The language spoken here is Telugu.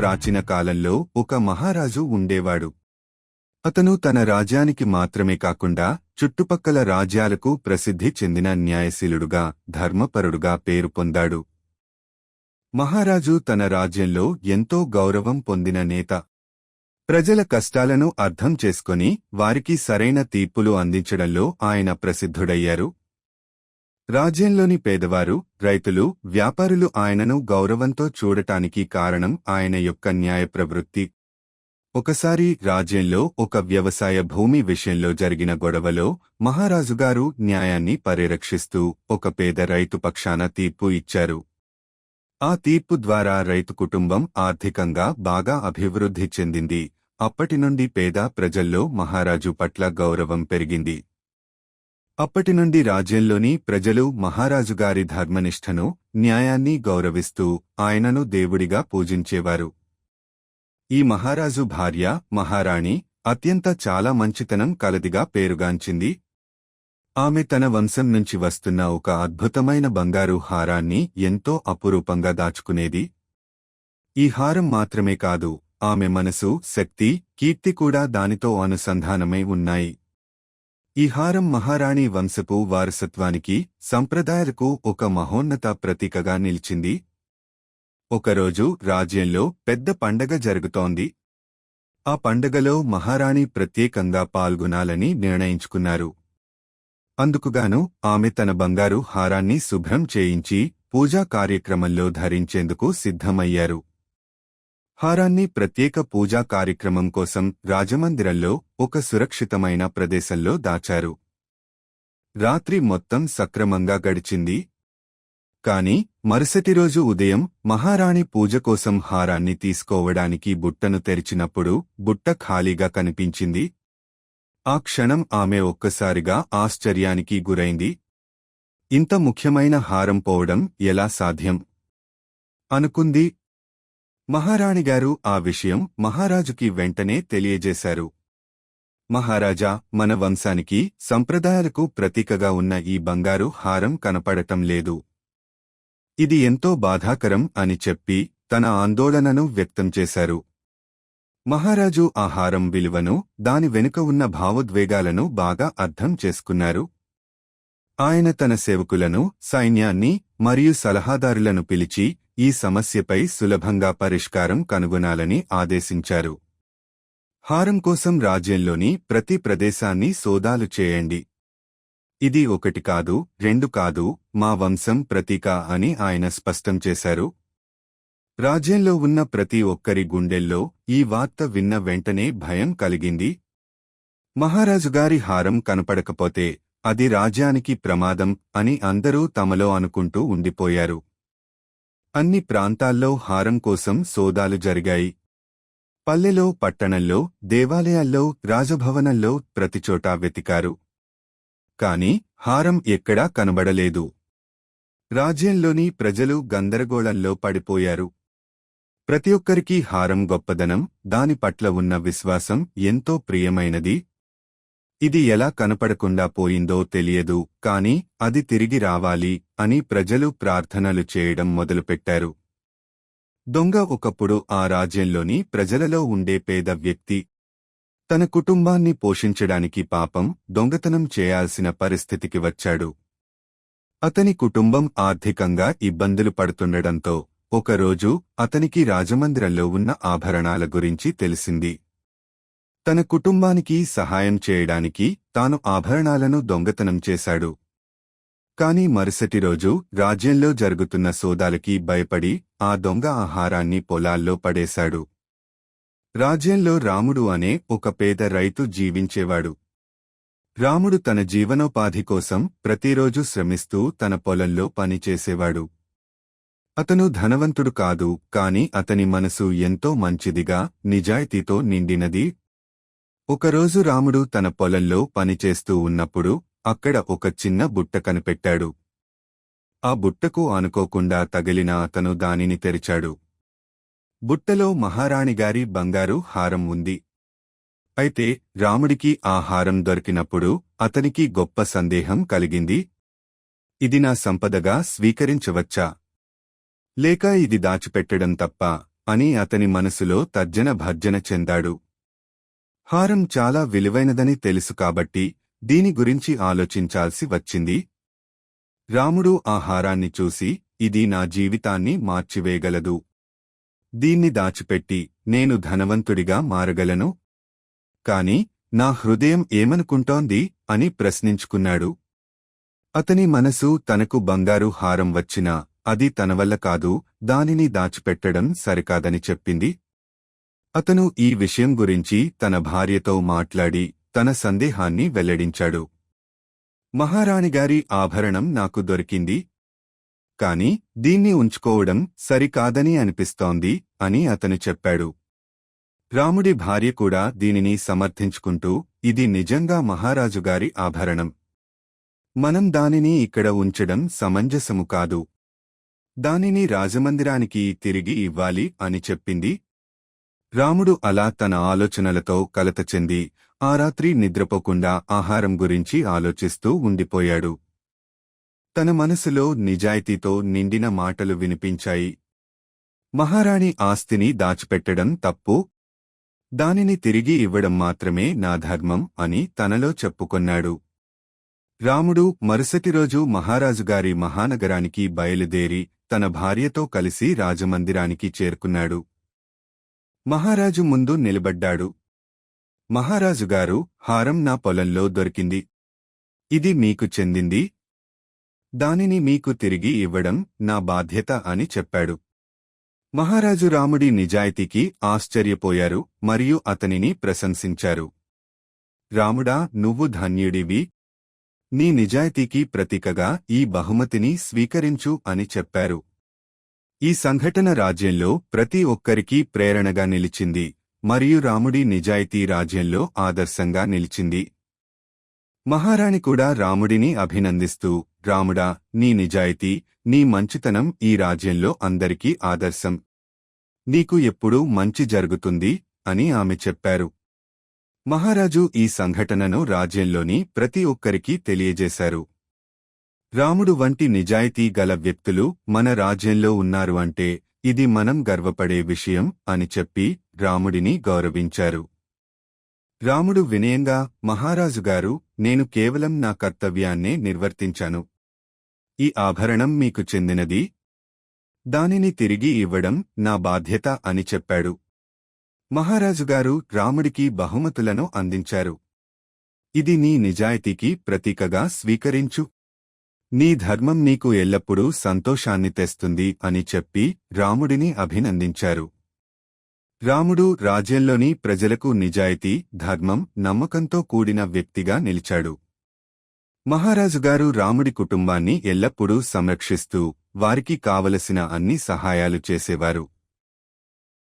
ప్రాచీన కాలంలో ఒక మహారాజు ఉండేవాడు. అతను తన రాజ్యానికి మాత్రమే కాకుండా చుట్టుపక్కల రాజ్యాలకు ప్రసిద్ధి చెందిన న్యాయశీలుడుగా ధర్మపరుడుగా పేరు పొందాడు. మహారాజు తన రాజ్యంలో ఎంతో గౌరవం పొందిన నేత. ప్రజల కష్టాలను అర్థం చేసుకొని వారికి సరైన తీర్పులు అందించడంలో ఆయన ప్రసిద్ధుడయ్యారు. రాజ్యంలోని పేదవారు రైతులు వ్యాపారులు ఆయనను గౌరవంతో చూడటానికి కారణం ఆయన యొక్క న్యాయ ప్రవృత్తి ఒకసారి రాజ్యంలో ఒక వ్యవసాయ భూమి విషయంలో జరిగిన గొడవలో మహారాజుగారు న్యాయాన్ని పరిరక్షిస్తూ ఒక పేద రైతు పక్షాన తీర్పు ఇచ్చారు. ఆ తీర్పు ద్వారా రైతు కుటుంబం ఆర్థికంగా బాగా అభివృద్ధి చెందింది. అప్పటి నుండి పేద ప్రజల్లో మహారాజు పట్ల గౌరవం పెరిగింది. అప్పటి నుండి రాజ్యంలోని ప్రజలు మహారాజుగారి ధర్మనిష్టను న్యాయాన్ని గౌరవిస్తూ ఆయనను దేవుడిగా పూజించేవారు. ఈ మహారాజు భార్య మహారాణి అత్యంత చాలా మంచితనం కలదిగా పేరుగాంచింది. ఆమె తన వంశం నుంచి వస్తున్న ఒక అద్భుతమైన బంగారు హారాన్ని ఎంతో అపురూపంగా దాచుకునేది. ఈ హారం మాత్రమే కాదు ఆమె మనసు శక్తి కీర్తి కూడా దానితో అనుసంధానమై ఉన్నాయి. ఈ హారం మహారాణి వంశపు వారసత్వానికి సంప్రదాయాలకు ఒక మహోన్నత ప్రతీకగా నిలిచింది. ఒకరోజు రాజ్యంలో పెద్ద పండగ జరుగుతోంది. ఆ పండగలో మహారాణి ప్రత్యేకంగా పాల్గొనాలని నిర్ణయించుకున్నారు. అందుకుగాను ఆమె తన బంగారు హారాన్ని శుభ్రం చేయించి పూజా కార్యక్రమంలో ధరించేందుకు సిద్ధమయ్యారు. హారాన్ని ప్రత్యేక పూజా కార్యక్రమం కోసం రాజమందిరంలో ఒక సురక్షితమైన ప్రదేశంలో దాచారు. రాత్రి మొత్తం సక్రమంగా గడిచింది. కాని మరుసటి రోజు ఉదయం మహారాణి పూజ కోసం హారాన్ని తీసుకోవడానికి బుట్టను తెరిచినప్పుడు బుట్ట ఖాళీగా కనిపించింది. ఆ క్షణం ఆమె ఒక్కసారిగా ఆశ్చర్యానికి గురైంది. ఇంత ముఖ్యమైన హారం పోవడం ఎలా సాధ్యం? అనుకుంది మహారాణిగారు ఆ విషయం మహారాజుకి వెంటనే తెలియజేశారు. మహారాజా మన వంశానికి సంప్రదాయాలకు ప్రతీకగా ఉన్న ఈ బంగారు హారం కనపడటం లేదు. ఇది ఎంతో బాధాకరం అని చెప్పి తన ఆందోళనను వ్యక్తం చేశారు. మహారాజు ఆ హారం విలువను దాని వెనుక ఉన్న భావోద్వేగాలను బాగా అర్థం చేసుకున్నారు. ఆయన తన సేవకులను సైన్యాన్ని మరియు సలహాదారులను పిలిచి ఈ సమస్యపై సులభంగా పరిష్కారం కనుగొనాలని ఆదేశించారు. హారం కోసం రాజ్యంలోని ప్రతి ప్రదేశాన్ని సోదాలు చేయండి. ఇది ఒకటి కాదు రెండు కాదు మా వంశం ప్రతీక అని ఆయన స్పష్టం చేశారు. రాజ్యంలో ఉన్న ప్రతి ఒక్కరి గుండెల్లో ఈ వార్త విన్న వెంటనే భయం కలిగింది. మహారాజుగారి హారం కనపడకపోతే అది రాజ్యానికి ప్రమాదం అని అందరూ తమలో అనుకుంటూ ఉండిపోయారు. అన్ని ప్రాంతాల్లో హారం కోసం సోదాలు జరిగాయి. పల్లెలో పట్టణంలో దేవాలయాల్లో రాజభవనంలో ప్రతిచోటా వెతికారు. కాని హారం ఎక్కడా కనబడలేదు. రాజ్యంలోని ప్రజలు గందరగోళంలో పడిపోయారు. ప్రతి ఒక్కరికీ హారం గొప్పదనం దాని పట్ల ఉన్న విశ్వాసం ఎంతో ప్రియమైనది ఇది ఎలా కనపడకుండా పోయిందో తెలియదు కాని అది తిరిగి రావాలి అని ప్రజలు ప్రార్థనలు చేయడం మొదలుపెట్టారు. దొంగ ఒకప్పుడు ఆ రాజ్యంలోని ప్రజలలో ఉండే పేద వ్యక్తి. తన కుటుంబాన్ని పోషించడానికి పాపం దొంగతనం చేయాల్సిన పరిస్థితికి వచ్చాడు. అతని కుటుంబం ఆర్థికంగా ఇబ్బందులు పడుతుండటంతో ఒకరోజు అతనికి రాజమందిరంలో ఉన్న ఆభరణాల గురించి తెలిసింది. తన కుటుంబానికి సహాయం చేయడానికి తాను ఆభరణాలను దొంగతనం చేశాడు. కాని మరుసటి రోజు రాజ్యంలో జరుగుతున్న సోదాలకి భయపడి ఆ దొంగ ఆహారాన్ని పొలాల్లో పడేశాడు. రాజ్యంలో రాముడు అనే ఒక పేద రైతు జీవించేవాడు. రాముడు తన జీవనోపాధి కోసం ప్రతిరోజు శ్రమిస్తూ తన పొలంలో పనిచేసేవాడు అతను ధనవంతుడు కాదు కాని అతని మనసు ఎంతో మంచిదిగా నిజాయితీతో నిండినది ఒకరోజు రాముడు తన పొలంలో పనిచేస్తూ ఉన్నప్పుడు అక్కడ ఒక చిన్న బుట్ట కనిపెట్టాడు. ఆ బుట్టకు అనుకోకుండా తగిలిన అతను దానిని తెరిచాడు. బుట్టలో మహారాణిగారి బంగారు హారం ఉంది. అయితే రాముడికి ఆ హారం దొరికినప్పుడు అతనికి గొప్ప సందేహం కలిగింది. ఇది నా సంపదగా స్వీకరించవచ్చా? లేక ఇది దాచిపెట్టడం తప్ప అని అతని మనసులో తర్జన భర్జన చెందాడు. హారం చాలా విలువైనదని తెలుసు కాబట్టి దీని గురించి ఆలోచించాల్సి వచ్చింది. రాముడు ఆ హారాన్ని చూసి ఇది నా జీవితాన్ని మార్చివేయగలదు. దీన్ని దాచిపెట్టి నేను ధనవంతుడిగా మారగలను. కాని నా హృదయం ఏమనుకుంటోంది అని ప్రశ్నించుకున్నాడు. అతని మనసు తనకు బంగారు హారం వచ్చినా అది తన వల్ల కాదు దానిని దాచిపెట్టడం సరికాదని చెప్పింది. అతను ఈ విషయం గురించి తన భార్యతో మాట్లాడి తన సందేహాన్ని వెల్లడించాడు. మహారాణిగారి ఆభరణం నాకు దొరికింది. కాని దీన్ని ఉంచుకోవడం సరికాదని అనిపిస్తోంది అని అతను చెప్పాడు. రాముడి భార్య కూడా దీనిని సమర్థించుకుంటూ ఇది నిజంగా మహారాజుగారి ఆభరణం. మనం దానిని ఇక్కడ ఉంచడం సమంజసము కాదు. దానిని రాజమందిరానికి తిరిగి ఇవ్వాలి అని చెప్పింది రాముడు అలా తన ఆలోచనలతో కలత చెంది ఆ రాత్రి నిద్రపోకుండా ఆహారం గురించి ఆలోచిస్తూ ఉండిపోయాడు. తన మనసులో నిజాయితీతో నిండిన మాటలు వినిపించాయి. మహారాణి ఆస్తిని దాచిపెట్టడం తప్పు. దానిని తిరిగి ఇవ్వడం మాత్రమే నా ధర్మం అని తనలో చెప్పుకొన్నాడు. రాముడు మరుసటి రోజు మహారాజుగారి మహానగరానికి బయలుదేరి తన భార్యతో కలిసి రాజమందిరానికి చేరుకున్నాడు. మహారాజు ముందు నిలబడ్డాడు. మహారాజుగారు హారం నా పొలంలో దొరికింది. ఇది మీకు చెందింది. దానిని మీకు తిరిగి ఇవ్వడం నా బాధ్యత అని చెప్పాడు. మహారాజు రాముడి నిజాయితీకి ఆశ్చర్యపోయారు మరియు అతనిని ప్రశంసించారు. రాముడా నువ్వు ధన్యుడివి. నీ నిజాయితీకి ప్రతీకగా ఈ బహుమతిని స్వీకరించు అని చెప్పారు. ఈ సంఘటన రాజ్యంలో ప్రతి ఒక్కరికీ ప్రేరణగా నిలిచింది మరియు రాముడి నిజాయితీ రాజ్యంలో ఆదర్శంగా నిలిచింది. మహారాణి కూడా రాముడిని అభినందిస్తూ రాముడా నీ నిజాయితీ నీ మంచితనం ఈ రాజ్యంలో అందరికీ ఆదర్శం. నీకు ఎప్పుడూ మంచి జరుగుతుంది అని ఆమె చెప్పారు. మహారాజు ఈ సంఘటనను రాజ్యంలోని ప్రతి ఒక్కరికీ తెలియజేశారు. రాముడు వంటి నిజాయితీ గల వ్యక్తులు మన రాజ్యంలో ఉన్నారు అంటే ఇది మనం గర్వపడే విషయం అని చెప్పి రాముడిని గౌరవించారు. రాముడు వినయంగా మహారాజుగారు నేను కేవలం నా కర్తవ్యాన్నే నిర్వర్తించాను. ఈ ఆభరణం మీకు చెందినది. దానిని తిరిగి ఇవ్వడం నా బాధ్యత అని చెప్పాడు. మహారాజుగారు రాముడికి బహుమతులను అందించారు. ఇది నీ నిజాయితీకి ప్రతీకగా స్వీకరించు. నీ ధర్మం నీకు ఎల్లప్పుడూ సంతోషాన్ని తెస్తుంది అని చెప్పి రాముడిని అభినందించారు. రాముడు రాజ్యంలోని ప్రజలకు నిజాయితీ ధర్మం నమ్మకంతో కూడిన వ్యక్తిగా నిలిచాడు. మహారాజుగారు రాముడి కుటుంబాన్ని ఎల్లప్పుడూ సంరక్షిస్తూ వారికి కావలసిన అన్ని సహాయాలు చేసేవారు.